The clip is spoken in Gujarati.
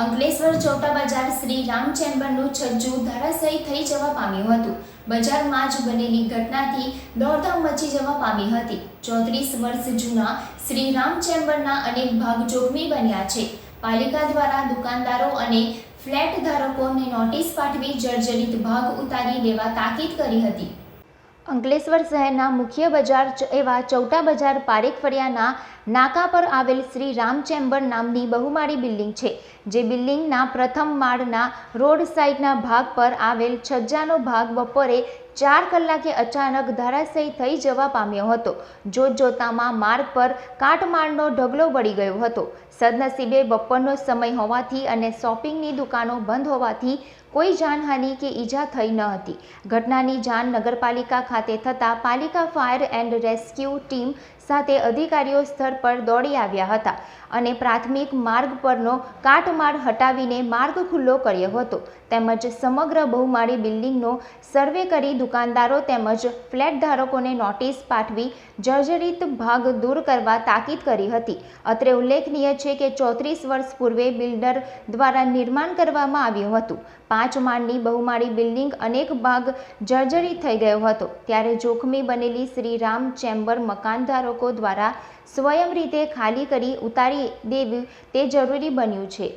અંકલેશ્વર ચોટા બજાર શ્રી રામ ચેમ્બરનું છજ્જુ ધરાશયી થઈ જવા પામ્યું હતું. બજારમાં જ બનેલી ઘટનાથી દોડધામ મચી જવા પામી હતી. ચોત્રીસ વર્ષ જૂના શ્રી રામ ચેમ્બરના અનેક ભાગ જોખમી બન્યા છે. પાલિકા દ્વારા દુકાનદારો અને ફ્લેટ ધારકોને નોટિસ પાઠવી જર્જરિત ભાગ ઉતારી લેવા તાકીદ કરી હતી. અંકલેશ્વર શહેરના મુખ્ય બજાર એવા ચૌટા બજાર પારેખ ફળિયાના નાકા પર આવેલ શ્રી રામ ચેમ્બર નામની બહુમાળી બિલ્ડિંગ છે, જે બિલ્ડિંગના પ્રથમ માળના રોડ સાઇડના ભાગ પર આવેલ છજ્જાનો ભાગ બપોરે ચાર કલાકે અચાનક ધરાશયી થઈ જવા પામ્યો હતો. જોતજોતામાં માર્ગ પર કાટમાળનો ઢગલો વળી ગયો હતો. સદનસીબે બપોરનો સમય હોવાથી અને શોપિંગની દુકાનો બંધ હોવાથી કોઈ જાનહાનિ કે ઈજા થઈ ન હતી. ઘટનાની જાણ નગરપાલિકા ખાતે થતાં પાલિકા ફાયર એન્ડ રેસ્ક્યુ ટીમ સાથે અધિકારીઓ સ્થળ પર દોડી આવ્યા હતા અને પ્રાથમિક માર્ગ પરનો કાટમાળ હટાવીને માર્ગ ખુલ્લો કર્યો હતો. તેમજ સમગ્ર બહુમાળી બિલ્ડિંગનો સર્વે કરી દુકાનદારો તેમજ ફ્લેટ ધારકોને નોટિસ પાઠવી જર્જરિત ભાગ દૂર કરવા તાકીદ કરી હતી. અત્રે ઉલ્લેખનીય છે કે ચોત્રીસ વર્ષ પૂર્વે બિલ્ડર દ્વારા નિર્માણ કરવામાં આવ્યું હતું. પાંચ માળની બહુમાળી બિલ્ડિંગ અનેક ભાગ જર્જરિત થઈ ગયો હતો. ત્યારે જોખમી બનેલી શ્રી રામ ચેમ્બર મકાનધારકો દ્વારા સ્વયં રીતે ખાલી કરી ઉતારી દેવી તે જરૂરી બન્યું છે.